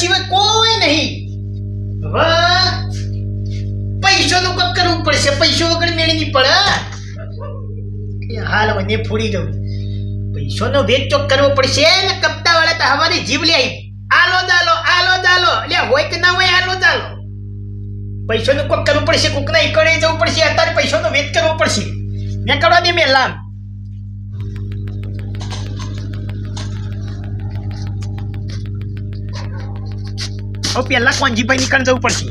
સિવાય કોઈ નહીં. હવે પૈસાનું કપ કરવું પડશે. પૈસો વગર મેળી પડે. હાલ મને ફૂડી દઉં. પૈસોનો ભેદ ચોક કરવો પડશે ને કપતા વાળા તો હવાની જીભ લે આલો દાલો આલો દાલો. લે હોય કે ના હોય આલો દાલો. પૈસોનું કોક કરવું પડશે, કોકના ઈકડે જવું પડશે. અત્યારે પૈસાનો વેચ કરવો પડશે. મેં કરવા દે મેં લામ હવે પહેલા કોંજીભાઈ નીકળ જવું પડશે.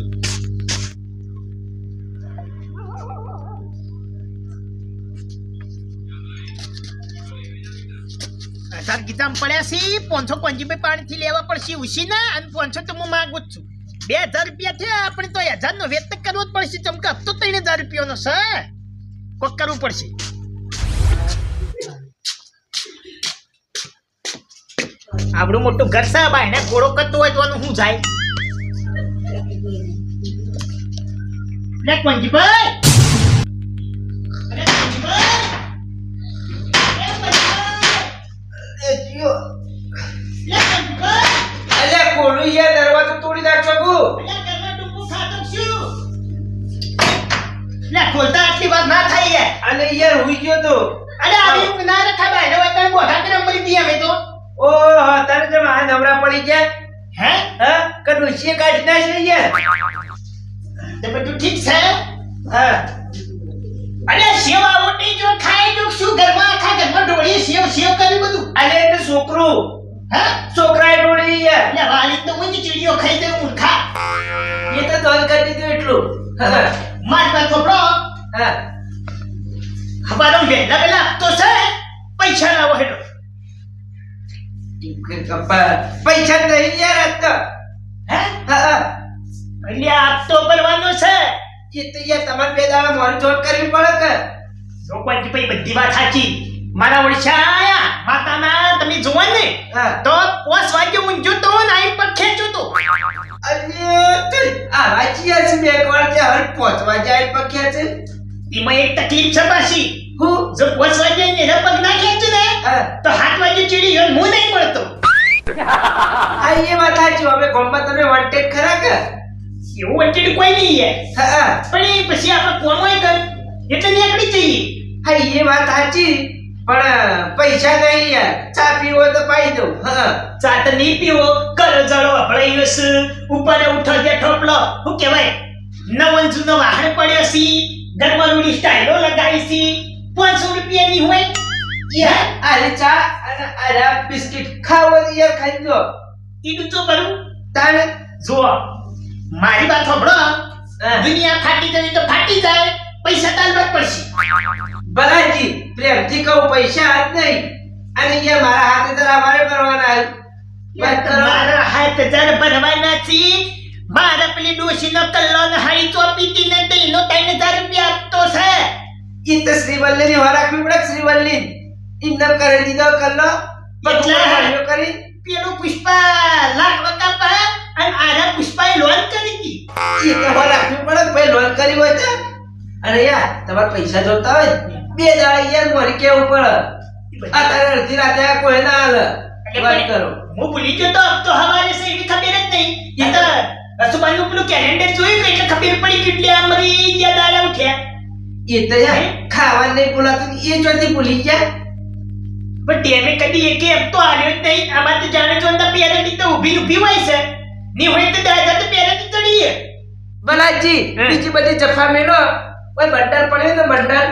હજાર ગીતામ પડ્યા છે, પાંચસો કોંજીભાઈ પાણીથી લેવા પડશે ઉસીના અને પાંચસો તો હું માગું જ છું. બે હજાર રૂપિયા થયા આપણે તો હજાર નો વેત કરવો જ પડશે ચમકા હપ્તો ત્રણ હજાર રૂપિયાનો છે. કોક કરવું પડશે. આપણું મોટું ઘર સાહેબ એને ઘોડો કરતો હોય તો શું જાય? અરે! અલ્યા ખોલું યાર દરવાજો તોડી નાખશો કુ ખોલતા આટલી વાત ના થાય અને યાર હુઈ ગયો તો અરે આવી ના રખાય ભાઈ હવે તને કરે મરી દી અમે તો ઓ તારે જમ આ નવરા પડી ગયા હે હા કે ડોશીએ કાઢી છે યાર તે બધું ઠીક છે? હા. અરે સેવા ઓટી જો ખાય જો શું ઘરમાં આખા ઘરમાં ઢોળી સેવ સેવ કરી બધું? અરે એ છોકરો. હા? છોકરાએ ડોળી યાર એટલે વાળી તો ઊંચ ચીડીઓ ખાઈ દે મૂર્ખા. એ તો ધોન કરી દીધું એટલું. હા માર પર થોડો હા. હવારો વહેલા વહેલા તો છે. પૈસા લાવો હેડો. પૈસા નહીં યાર તો હે હા. હા આપ તો કરવાનો છે એ તો યાર તમારે બે દાડા મોરી જોડ કરવી પડે કે? લોકોની ભાઈ બધી વાત સાચી. મારા ઓળશા આયા માતાના તમે જોવો ને. હા. તો પોસ વાગ્યો ઊંઝો તો નાઈ પર ખેંચો તો. અરે આ વાંચી છે બે એક વાર ત્યાં હર પહોંચવા જાય પર ખેંચે. એમાં એક તકલીફ છે પાછી. હું? જો પોસ વાગ્યો ને પગ ના ખેંચે ને તો હાથ વાગ્યો ચીડી ગયો ને હું નહીં પડતો આ એ વાત સાચી. હવે ગોમ્બા તમે વોન્ટેડ ખરા કે? એવું અંટેડ કોઈ નહીં હે હા હા. પણ એ પછી આપણે કોમોય કર એટલે નીકળી જઈએ. હા એ વાત સાચી. પણ પૈસા નહીં યાર ચા પીવો તો પાઈ દઉં. હા ચાત નહીં પીવો. કર જળો આપણે છે ઉપર ઉઠો જે ઠોપલો હું કહેવાય નવન જૂનો વાહન પડ્યો સી ઘરમાં રૂડી સ્ટાઈલો લગાવી સી પાંચસો રૂપિયાની હોય. યાર આરે ચા અને આરા બિસ્કિટ ખાવો યાર ખાઈ દો ઈડું તો કરું. તારે જુઓ. મારી વાત સાંભળો. દુનિયા ફાટી જવી તો ફાટી જાય. પૈસા તાલવા પડશે. ભલાજી પ્રેમથી કહું પૈસા હાથ નહીં. અને એ મારા હાથે તારા. વાત કરો. મારા હાથે હજાર ભરવાના છે. મારા પેલી ડોશીનો કલ્લો ને હાડી ચોપી ને તેનો ત્રણ હજાર રૂપિયા આપતો છે. ઈ તો શ્રીવલ્લી ની રાખવી પડે શ્રીવલ્લી? ઇન્દમ કરી દીધો કલ્લો. એટલે? કરી. પેલું પુષ્પા લાખ વકાપા અને આરા પુષ્પાએ લોન કરી હતી. એ તો હો રાખવી પડે ભાઈ લોન કરી હોય તો. અરે યાર તમારે પૈસા જોતા હોય બે દાડા યાર મારી કેવું પડે. આ તારે અડધી રાતે આ કોઈ ના હાલ. વાત કરો. હું ભૂલી ગયો તો તો હવારે સે એવી ખબર જ નહીં. એ તો અસુબાનું પેલું કેલેન્ડર જોયું કે એટલે ખબર પડી કેટલી આ મરી ગયા દાડા ઉઠ્યા. એ તો યાર ખાવા નહીં બોલાતું એ ચોથી ભૂલી ગયા. પણ ટેમે કદી એકે એમ તો આવ્યો જ નહીં. આમાં તો જાણે જોતા પેરેની તો ઊભી ઊભી હોય છે. ની હોય તો દાદા તો પેરેની ચડીએ. બલાજી. બીજી બધી જફા મેલો. ઓય બંડલ પડ્યો ને બંડલ?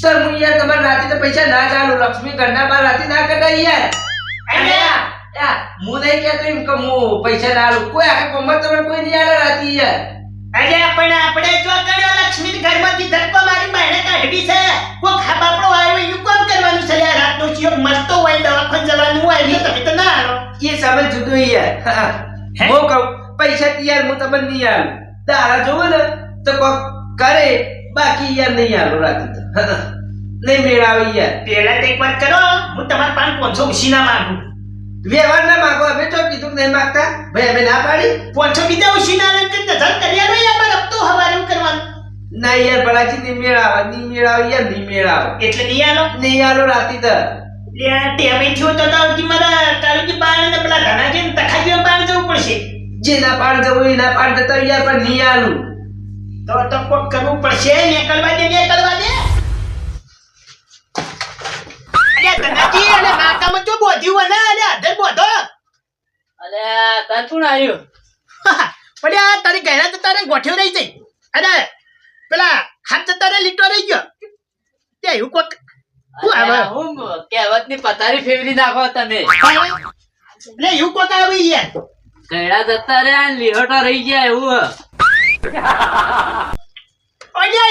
સર હું યાર તમારે રાતે તો પૈસા ના ચાલુ લક્ષ્મી ઘરના બાર રાતે ના કઢાય યાર. યાર, હું નહીં કહેતો એમ કે હું પૈસા ના આલું. કોઈ આખા કોમમાં તમે કોઈ નહીં આલે રાતે યાર. અરે પણ આપણે જો કર્યો લક્ષ્મી ઘરમાંથી ધક્કો મારી બાયણે કાઢવી છે. કોક બાપડો આવ્યો એનું કોમ કરવાનું છે? યાર રાતનો ચિયો મરતો હોય દવાખાને જવાનું હોય તો તમે તો ના આવો. એ સમય જુદું યાર. હા. કહું પૈસા યાર હું તમને નહીં આલું તારા જોવો ને તો કોક કરે બાકી યાર નહીં આલું રાતે તો. નહીં મેળાવે યાર. પેલા તો એક વાત કરો હું તમારા પાંચ પાંચસો ઉછી ના માંગુ. વ્યવહાર ના માંગો અમે તો કીધું નહીં માંગતા. ભાઈ અમે ના પાડી. પાંચસો બીજા ઉછી ના લઈને નજર કર્યા નહીં અમારે હપ્તો હવારે કરવાનું. ના યાર ભલાજી નહીં મેળાવે નહીં મેળાવે યાર નહીં મેળાવે એટલે નહીં આલો નહીં આલો રાતી તો. લે ટેમે થયો તો તો હજી મારા કાળુજી બાણ ને પેલા ધનાજી ને તખાજી જવું પડશે. જેના પાડ જવું એના પાડ જતા યાર પણ નહીં આલું. તો તો કોક કરવું પડશે નીકળવા દે નીકળવા દે. અલ્યા ધનાજી અલે નાકામાં જો બોધ્યું ને અલ્યા અધર બોધો. અલે તાર કોણ આવ્યો પણ આ તારી ગહેરા તો તારે ગોઠ્યો રહી જઈ અને પેલા હાથ જતા રે લીટો રહી ગયો. તે એવું કોક શું હું કહેવતની પથારી ફેરવી નાખો તમે લે એવું કોક આવે યાર? ગયડા જતા રહ્યા ને રહી ગયા એવું હ.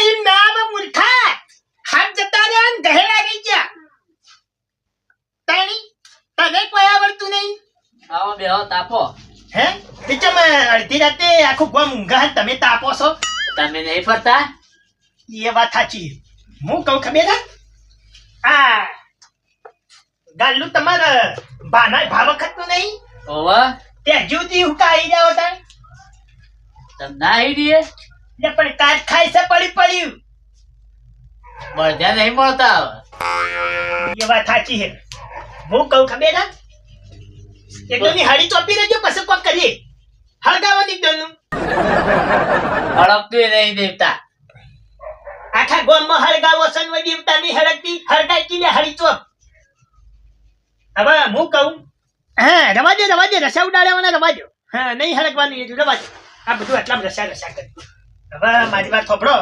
એમ ના મૂર્ખા. હાથ જતા રે ને ગહેરા રહી ગયા. તાણી તને કોઈ આવડતું નહીં? આવો બેહો તાપો. હે? બીચમ અડધી રાતે આખું ગોમ ઊંઘા તમે તાપો છો. તમે નહીં ફરતા? એ વાત સાચી. હું કહું ખબર હે? ગાલ્લું તમારે ભાવ વખતનું નહીં? ઓવા તે હજુથી હું કાઈ જાવ તાણ. તમ ના આવી લે પણ કાચ ખાઈ છે પડી પડ્યું. બળદ્યા નહીં મળતા હવે. એ વાત સાચી છે. હું કહું ખબર એક ની હાડી ચોપી રહેજો પછી કોક કરીએ. હળગાવાની દોનું હડકતું નહીં દેવતા. આખા ગામમાં હળગાવો સનવઈ દેવતા ની હળગતી હળગાઈ હવે હું કહું? હા રવાજો રવાજો રસા ઉડાડવાના રવાજો હા નહીં હળગવાનું એટલું રવાજો આ બધું એટલા રસા રસા કરી. હવે મારી વાત થોપડો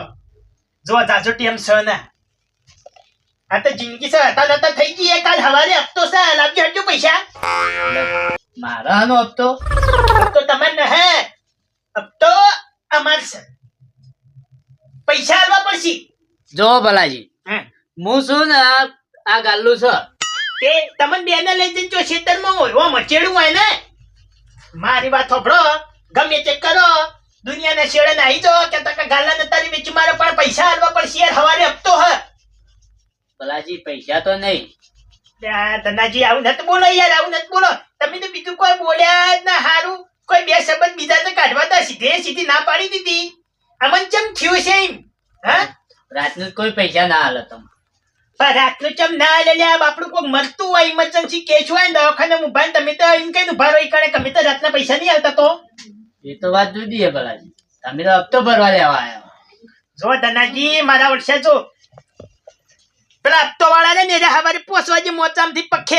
જો જાજો ટીમ છ ના. આ તો જિંદગી છે હતા હતા થઈ ગઈ કાલ હવારે હપ્તો છે લાવજો હજુ પૈસા. મારા નો હપ્તો? હપ્તો તમને હે હપ્તો અમાર છે. પૈસા આલવા પડશે. જો ભલાજી હા. શું ને આ- ગાલ્લું છે? તે તમને બેને લઈ જજો ખેતરમાં હોય ઓ મચેડું હોય ને. મારી વાત થોભળો ગમે ચેક કરો. દુનિયાના શેડે નાહી જો કે તક ગાલા ને તારી વેચી મારે પણ પૈસા આલવા પડશે શેર હવારે હપ્તો હ. ભલાજી પૈસા તો નહીં. ધનાજી આવું નત બોલો યાર આવું નત બોલો. તમે તો બીજું કોઈ બોલ્યા જ ના હારું. કોઈ બે શબ્દ બીજા તો કાઢવા તા સીધે સીધી ના પાડી દીધી. અમન ચમ થયું છે એમ? હા? રાતનું કોઈ પૈસા ના હાલે તમે. રાતનું ચમ ના લે લે આપણું કોઈ મરતું હોય ઇમરજન્સી કેસ હોય ને દવાખાને ઊભા તમે તો એમ કઈ ઊભા રહી કરે તમે તો રાતના પૈસા નહીં આવતા તો? એ તો વાત જુદી ભલાજી. તમે તો હપ્તો ભરવા લેવા આવ્યા જો ધનાજી મારા વર્ષે જો. પેલા હપ્તો વાળા ને હવારે પોસવા જે મોચામથી પગ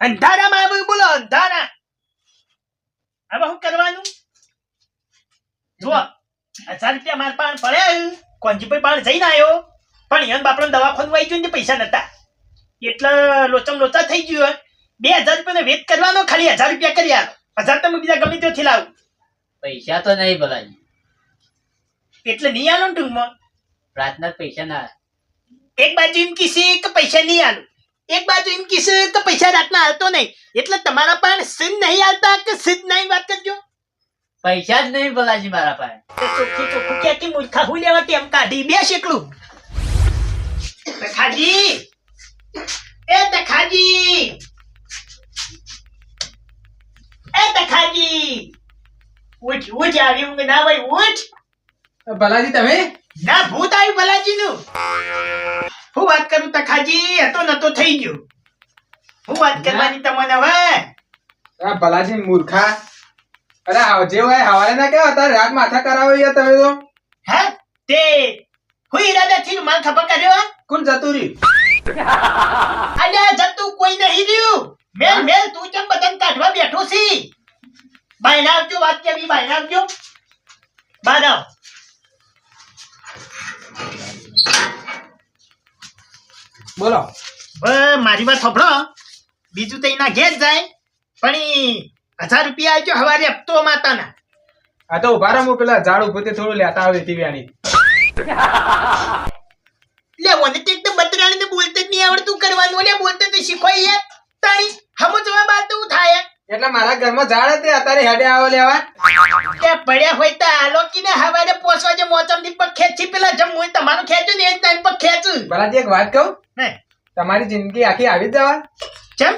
અંધારામાં આવ્યું બોલો અંધારા. હવે શું કરવાનું? જો હજાર રૂપિયા માર પડે કોંજીભાઈ પણ જઈને આવ્યો. પણ એમ બાપડો દવાખાનું આવી ગયું ને પૈસા નતા. એટલે લોચમ લોચા થઈ ગયું હોય. બે હજાર રૂપિયાનો વેટ કરવાનો ખાલી હજાર રૂપિયા કરી આલો. હજાર તમે બીજા ગમે ત્યાંથી લાવું. પૈસા તો નહીં ભલાજી એટલે નહીં આલો ને ટૂંકમાં. રાતના જ પૈસા ના એક બાજુ એમ કીશે કે પૈસા નહીં આલું. એક બાજુ એમ કીશે કે પૈસા રાતના આવતો નહીં. એટલે તમારા પણ સિદ્ધ નહીં આવતા કે સિદ્ધ નહીં વાત કરજો? પૈસા જ નહીં ભલાજી મારા પાસે. તો ચોખ્ખું મૂર્ખા હું લેવા કેમ કાઢી. બે શેકલું તખાજી એ તખાજી એ તખાજી ઉઠ ઉઠ આવી ઊંઘ ના ભાઈ ઉઠ! ભલાજી તમે? ના ભૂત આવ્યું ભલાજી નું હું વાત કરું તખાજી હતો નતો થઈ ગયો. હું વાત કરવાની તમને હવે. ભલાજી મૂર્ખા. અરે આવજે હોય હવારે ના કેવા તારે રાત માથા કરાવો યાર તમે તો. હે? તે હું ઈરાદાથી માન ખબર કર્યો કોણ જતું રહ્યું? અલ્યા જતું કોઈ નહીં રહ્યું. મેલ મેલ તું કેમ બદન કાઢવા બેઠો છી? બાયના આવજો વાત કેવી બાયના આવજો. બાર આવ. બોલો. મારી વાત સાંભળો. બીજું તો એના ઘેર જાય પણ હજાર રૂપિયા આવજો હવારે હપ્તો માતાના. આ તો ઊભા રહો હું પેલા ઝાડુ પોતે થોડું લેતા આવે તી લે મને તો એકદમ બતરાણીને બોલતે જ નહીં આવડતું કરવાનું. લે બોલતે તો શીખવાઈ યાર તારી હમો જવાબ આતું થાય. એટલે મારા ઘરમાં ઝાડ હતી અત્યારે હેડે આવો લેવા. કે પડ્યા હોય તો આલો ને હવારે પોસવા જે મોચમથી પર ખેંચી પેલા જમ હું તમારું ખેંચું ને એ ટાઈમ પર ખેંચું. ભલાજી એક વાત કહું? તમારી જિંદગી આખી આવી જ જવા? ચમ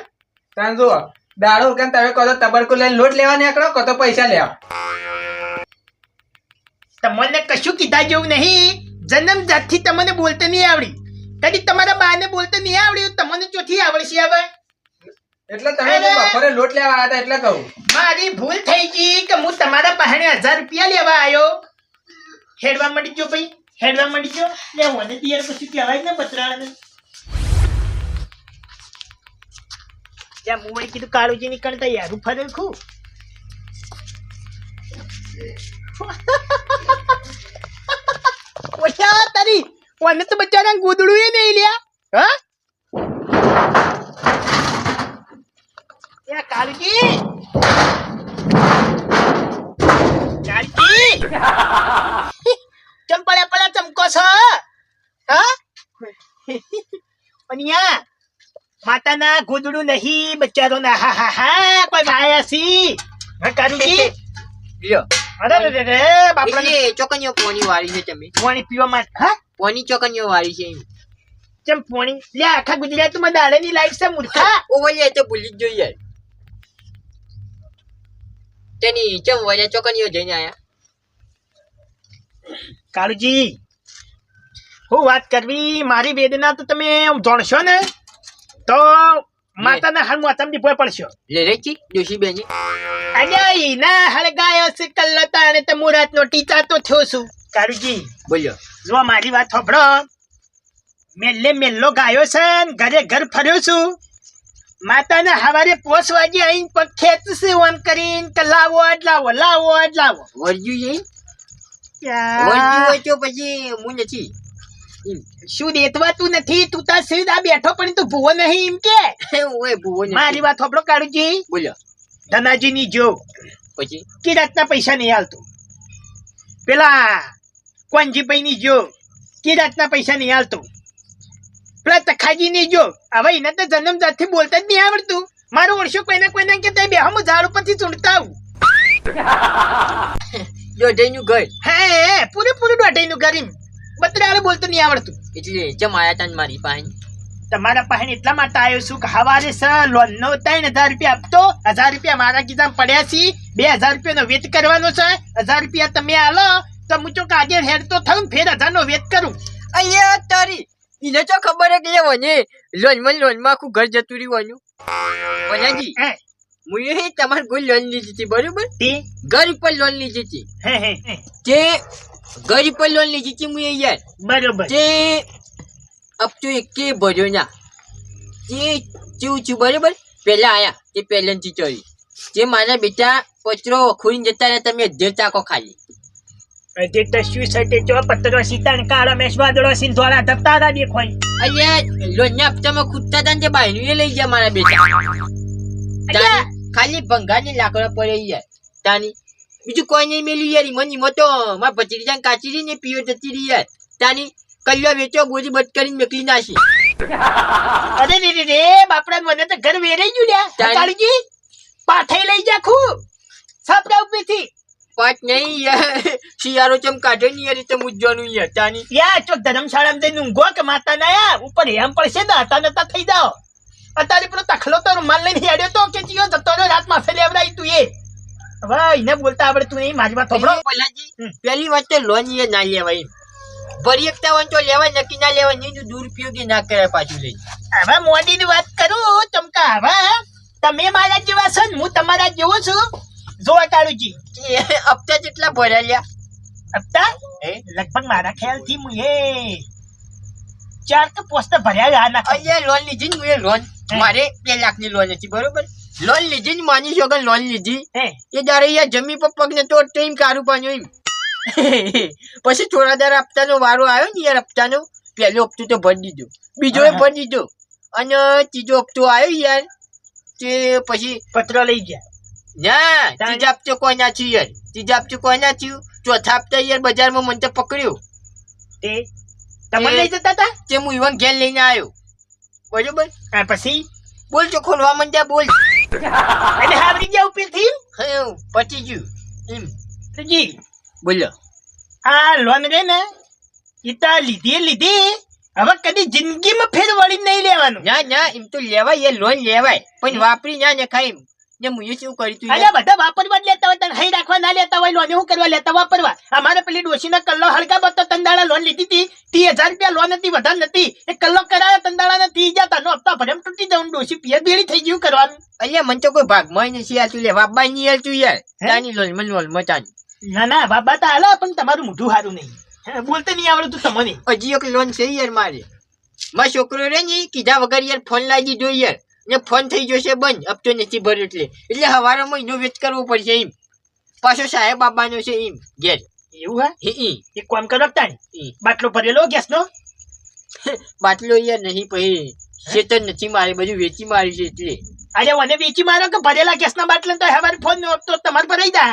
ત્યાં જુઓ દાડો ઉકેન તમે કહો તો તબરકુ લઈને લોટ લેવા નીકળો કહો તો પૈસા લેવા. તમને કશું કીધા જેવું નહીં. જન્મ જાતથી તમને બોલતે નહીં આવડી. કદી તમારા બાને બોલતા નહીં આવડ્યું? તમને ચોથી આવડશે હવે. એટલે તમે બપોરે લોટ લેવા આવ્યા હતા એટલે કહું. મારી ભૂલ થઈ ગઈ કે હું તમારા પાસે હજાર રૂપિયા લેવા આવ્યો. હેડવા મળી ગયો ભાઈ હેડવા મળી ગયો. લે મને દિયર પછી કહેવાય ને બતરાળાને જ્યાં હું કીધું કાળુજી નીકળતા યાર ફરે ખું. ઓછા તારી. ઓને તો બચારા ગોદડું એ નહીં લ્યા. હા? યા કાળુજી. કાળજી. ચમ પડ્યા પડ્યા ચમકો છો? હા? અનિયા માતાના ગોદડું નહીં બચારો ના હા હા હા કોઈ ભાયા સી. હા કાળુજી લ્યો. અરે રે રે રે ચોકનીઓ પોની વાળી છે તમે. પાણી પીવા માટે હા? પોની ચોકનીઓ વાળી છે ચમ પાણી? લે આખા ગુજરાતમાં દાડાની લાઈફ છે મૂર્ખા. ઓ તો ભૂલી જ જોઈએ તેની ચમ વળી ચોકનીઓ જઈને આયા? કાળુજી હું વાત કરવી મારી વેદના તો તમે જાણશો ને? તો માતાને હાલ મોચામાં દીપોય પડશો. લે રે કી ડોશી બેની અજય ના હળગાયો છે કલ્લો તાણે તો મુરાત નો ટીચા તો થયો છું. કાળુજી બોલ્યો. જો મારી વાત સાંભળો. મેલ્લે મેલ્લો ગાયો છે ને ઘરે ઘર ફર્યો છું. માતાના હવારે પોસ વાગે આઈને પગ ખેંચશે ઓન કરીને કે લાવો આજ લાવો લાવો આજ લાવો. વળજ્યું છે વળજ્યું હોય તો પછી હું નથી. શું દેતવાતું નથી? તું તાર આ બેઠો પણ તું ભૂવો નહીં એમ કે. ઓય ભૂવો. મારી વાત થોપડો કાળુજી. બોલ્યો ધનાજી ની જો. પછી? કિરાતના પૈસા નહીં હાલતું. પેલા કોંજીભાઈ ની જો. કિરાતના પૈસા નહીં હાલતું. પેલા તખાજી ની જો. હવે એને તો જન્મ જાતથી બોલતા જ નહીં આવડતું. મારું ઓળશો કોઈને કોઈને કે તે બે હું ઝાડ ઉપરથી ચૂંટતા આવું. દોઢઈનું ઘર. હે પૂરેપૂરું દોઢાઈનું ગરીમ બતરાળે બોલતું નહીં આવડતું. એટલે ચમ આયા તા મારી પાસે તમારા પાસે એટલા માટે આવ્યો છું કે હવારે સર લોન નો ત્રણ હજાર રૂપિયા આપતો. હજાર રૂપિયા મારા કીધા પડ્યા છે. બે હજાર રૂપિયાનો વેત કરવાનો છે. હજાર રૂપિયા તમે આલો તો હું ચોક આજે હેડતો થઉં ફેર હજાર નો વેચ કરું. અહીંયા તારી એને તો ખબર હે કે વને લોનમાં લોનમાં આખું ઘર જતું રહ્યું વનાજી હે. હું એ તમારે કોઈ લોન લીધી હતી બરોબર? તે? ઘર ઉપર લોન લીધી હતી. હે હે હે. તે ઉપર લોન લીધી હતી હું યાર બરોબર. તે હપ્તો એકે ભર્યો ના તે કેવું છું બરોબર? પહેલા આયા તે પહેલાંથી ચોરી જે મારા બેટા પચરો ખોઈને જતા રહ્યા તમે અધ્યર ચાકો ખાલી. તે તસ્યુ સટે ચો પત્તરો સીતાન કાળા મેશ વાદળો સિન ધોળા ધબતારા દેખોય અહીંયા લોનના હપ્તામાં ખૂટતા હતા ને તે બાયનું લઈ ગયા મારા બેટા. ખાલી ભંગારની લાકડા પડે યાર તાની બીજું કોઈ નહીં મેલ્યું યાર ઈમન મા મારા ભત્રીજાને કાચી રહી ને પીઓ જતી રહી યાર. તાની કલ્યો વેચો ગોજી બટ કરીને મેકલી નાખી. અરે રે રે રે બાપડા મને તો ઘર વેરાઈ ગયું લ્યા. તારી- કાળજી પાઠે લઈ જા ખુ સાપડા ઉપરથી. પાટ નહીં યાર. શિયાળો ચમ કાઢે નહીં યાર તો મુજવાનું યાર તાની. યા ચોક ધર્મશાળામાં જઈને ઊંઘો કે માતા ના યાર ઉપર એમ પડશે ને હતા નતા થઈ જાઓ. અત્યારે પેલો તખલો તો રૂમાલ લઈને હેડ્યો તો કે ચિયો જતો રાત માથે લેવડાઈ તું એ. હવે એને બોલતા તું નહીં મારી વાત પેલી હમ. પહેલી વાત તો લોન ના લેવાય. ભરી એકતા હોય તો લેવાય નક્કી ના લેવાય નહીં દુરુપયોગી ના કરે પાછું લઈ હવે ની વાત કરું ચમકા હવે તમે મારા જેવા છો ને હું તમારા જેવો છું. જોવા કાળુજી હપ્તા જેટલા ભર્યા લ્યા. હપ્તા? લગભગ મારા ખ્યાલથી હું એ ચાર તો પોસ્ટ ભર્યા આ નાખે અહીંયા લોન લીધી ને લોન. મારે બે લાખની લોન હતી બરોબર? લોન લીધી ને માની કે લોન લીધી એ જયારે અહીંયા જમી પર પગ ને તો ટાઈમ કારું એમ. પછી થોડા દર હપ્તાનો વારો આવ્યો ને યાર હપ્તાનો પહેલો હપ્તો તો ભરી દીધો. બીજો એ ભરી દીધો. અને ત્રીજો હપ્તો આવ્યો યાર તે પછી પત્ર લઈ ગયા. ના ત્રીજા હપ્તો કોઈ ના થયું યાર. ત્રીજા હપ્તો કોઈ ના થયું. ચોથા હપ્તા યાર બજારમાં મને તો પકડ્યો. તે તમે લઈ જતા હતા તે હું ઇવન ઘેર લઈને આવ્યો. બરોબર? પછી? બોલ તો ખોલવા મંડ્યા બોલ. અને હાવરી ગયા ઉપરથી હા પતી ગયું. એમ. જી બોલો. આ લોન રે ને એ તો લીધી લીધી હવે કદી જિંદગીમાં ફેર વળી નહીં લેવાનું. ના ના એમ તો લેવાય એ લોન લેવાય. પણ વાપરી ના ને ખાઈ ને મુએ શું કર્યું તું અલ્યા બધા વાપરવા જ લેતા હોય તને હઈ રાખવા ના લેતા હોય લોન શું કરવા લેતા વાપરવા? અમારે પેલી ડોશીના કલ્લો હલકા બતો તંદાળા લોન લીધી હતી. ત્રીસ હજાર રૂપિયા લોન હતી વધારે નથી. એ કલ્લો કરાયો તંદાળા ત્રીસ હજાર તનો હપ્તા ભરેમ તૂટી જવું ડોશી પિયર બેડી થઈ ગયું કરવાનું અલ્યા મને તો કોઈ ભાગમાં નથી આલતું લે બાબા નહીં આલતું યાર. તાની લોલ મન લોલ મચાન ના ના બાબા તો હાલા પણ તમારું મોઢું સારું નહીં. બોલતે નહીં આવડતું તમને. હજી એક લોન છે યાર મારે. મારો છોકરો રે ને કીધા વગર યાર ફોન લાગી દીધો યાર. ને ફોન થઈ જશે બંધ હપ્તો નથી ભર્યો એટલે. એટલે હવારે મહિનો વેચ કરવો પડશે એમ. પાછો સાહેબ બાબાનો છે એમ ઘેર. એવું હા? હે ઈ. એક કામ કરો ઈ. બાટલો ભરેલો ગેસનો? બાટલો યાર નહીં પછી ચેતન નથી મારે બધું વેચી મારી છે એટલે. આજે મને વેચી મારો કે ભરેલા ગેસના બાટલા તો હવે ફોન નો તો તમારે ભરાઈ જા.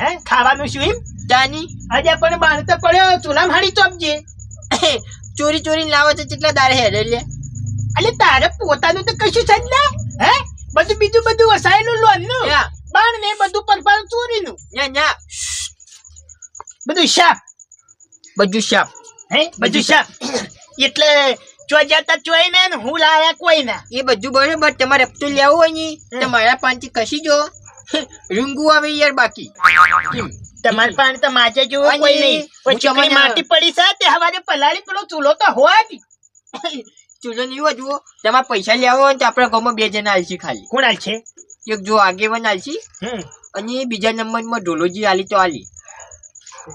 હે? ખાવાનું શું એમ? જાની. આજે પણ બાણ તો પડ્યો ચૂલામ હાડી ચોપજે. ચોરી ચોરી લાવો તો કેટલા દારે હેડે લે. અલે તારે પોતાનું તો કશું છે જ હે? બધું બીજું બધું વસાયેલું લોનનું યા, બાણ ને બધું પરપાર ચોરી નું ના ના બધું શાપ. બધું શાપ. હે? બધું શાપ. એટલે ચો જતા ચોઈ ને હું લાયા કોઈ ના એ બધું બરોબર તમારે હપ્તો લેવો હોય ને તો મારા પાંચથી કશી જો. રૂંગુ આવે યાર બાકી. તમારે પાસે તો માચે જેવો કોઈ નહીં. હું કોઈ ચીકણી તમને- માટી પડી છે તે હવારે પલાળી પેલો ચૂલો તો હોય જ. ચૂલો નહીં જુઓ. તમારે પૈસા લેવો હોય તો આપણા ગામમાં બે જણા આલસી ખાલી. કોણ આલશે? એક જો આગેવાન આલસી અને બીજા નંબરમાં ઢોલોજી આલી તો આલી.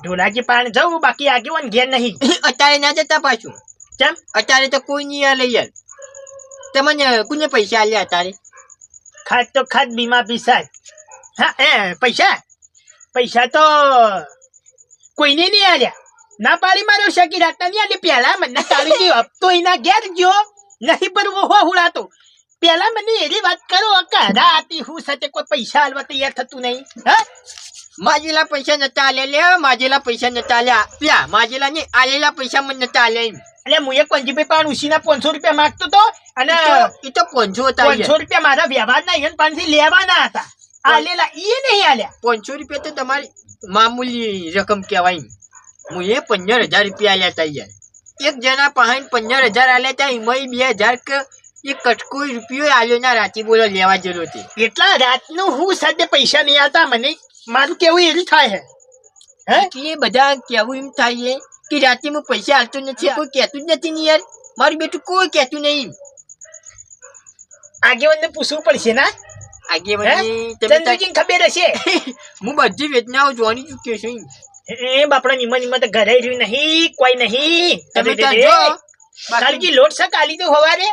ઢોલાજી પાણી જવું બાકી આગેવાન ઘેર નહીં. અત્યારે ના જતા પાછું. કેમ અત્યારે તો કોઈ નહીં આલે લઈ તમને કોને પૈસા આલ્યા અત્યારે ખાત તો ખાત બીમા પીસાજ હા એ પૈસા પૈસા તો કોઈને નહીં આલ્યા ના પાડી મારો શકી રાતના નહીં આલી પહેલા મને તારી ગયો હપ્તો એના ઘેર ગયો નહીં પર હો હુડાતો પહેલા મને એવી વાત કરો કે રાતી હું સાથે કોઈ પૈસા આલવા તૈયાર થતું નહીં હા માજેલા પૈસા નતા આલ્યા લે માજેલા પૈસા નતા આલ્યા પ્યા માજેલા નહીં આલેલા પૈસા મને નતા આલ્યા એટલે હું એક પંજીભાઈ પણ ઉસીના પાંચસો રૂપિયા માંગતો તો અને એ તો- પાંચસો હતા પાંચસો રૂપિયા મારા વ્યવહારના એને પાસેથી લેવાના હતા. આલેલા એ નહીં આલ્યા. પાંચસો રૂપિયા તો તમારી મામૂલી રકમ કહેવાય હું એ પંદર હજાર રૂપિયા આલ્યા હતા યાર. એક જણા પાસે પંદર હજાર આલ્યા હતા એમાં બે હજાર કે એ કટકો રૂપિયો આલ્યો ના રાતી બોલો લેવા જેલો તે. એટલા રાતનું હું સાથે પૈસા નહીં આવતા મને મારું કેવું એવું થાય હે? હે? એ બધા કેવું એમ થાય કે રાતે હું પૈસા આલતો નથી કોઈ કહેતું જ નથી ને યાર મારું બેટું કોઈ કહેતું નહીં આગેવાનને પૂછવું પડશે ના આગે હે તમે તાર- ચંદુજીને ખબર હશે હું બધી વેદનાઓ જોવાની ચૂક્યો છું. એ બાપડા નિમા નિમા તો ઘરે રહ્યું નહીં કોઈ નહીં તમે જો કાલજી લોટ છે કાલી તો હવારે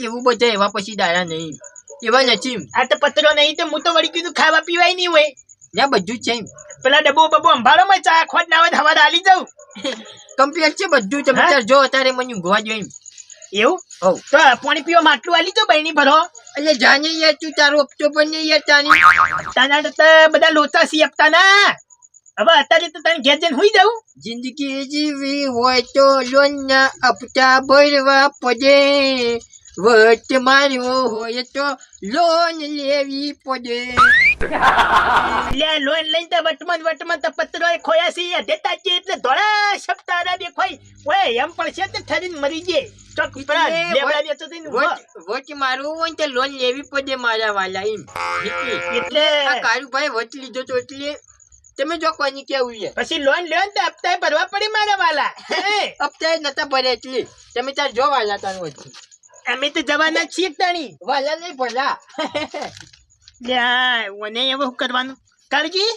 એવું બધા એવા પછી દાડા નહીં એવા નથી આ તો પતરો નહીં તો હું તો વળી કીધું ખાવા પીવાય નહીં હોય ત્યાં બધું જ છે પેલા ડબ્બો બબ્બો અંભાળો માં ચા ખોટ ના હોય હવા આલી જાઉં કમ્પ્લીટ છે બધું તમે હા? તાર જો અત્યારે મને ઊંઘવા જો એવું હોવ. તો પાણી પીવા માટલું આલી તો બહેની ભરો એટલે જાને યાર તું તારો હપ્તો પણ નહીં યાર તાની તાના તો બધા લોચા સી હપ્તા ના હવે અત્યારે તો તને ઘેર જઈને હુઈ જાઉં જિંદગી જીવી હોય તો લોનના હપ્તા ભરવા પડે વટ માર્યો હોય તો લોન લેવી પડે લે લોન લઈને તો વટમાં વટમાં તો પત્રો ખોયા છે દેતા છે એટલે ધોળા સપ્તાહ દેખાય ઓય એમ પણ છે તે ઠરીને મરી જે ચોક લેબડા વટ- વેચો થઈને ઊભો. વટ મારવું હોય તો લોન લેવી પડે મારા વાલા એમ એટલે આ કારુભાઈ વટ લીધો તો એટલે તમે જો કોની કેવું છે પછી લોન લ્યો ને તો હપ્તા ભરવા પડે મારા વાલા? હપ્તા નતા ભરે એટલી તમે તાર જો વાલા તારું વચ્ચે અમે તો જવાના છીએ તાણી. વાલા નહીં ભલા. લ્યા ઓને હવે કરવાનું. કાળજી.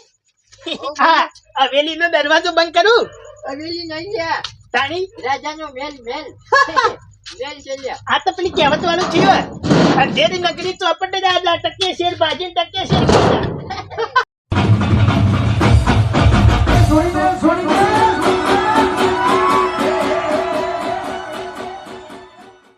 હા હવેલી નો દરવાજો બંધ કરું. અવેલી નહીં લ્યા. તાણી. રાજાનો મેલ મેલ. મેલ છે આ તો પેલી કહેવત વાળું થયું અંધેરી નગરી તો આપણને રાજા ટકે શેર ભાજી ટકે શેર. છોડી છોડી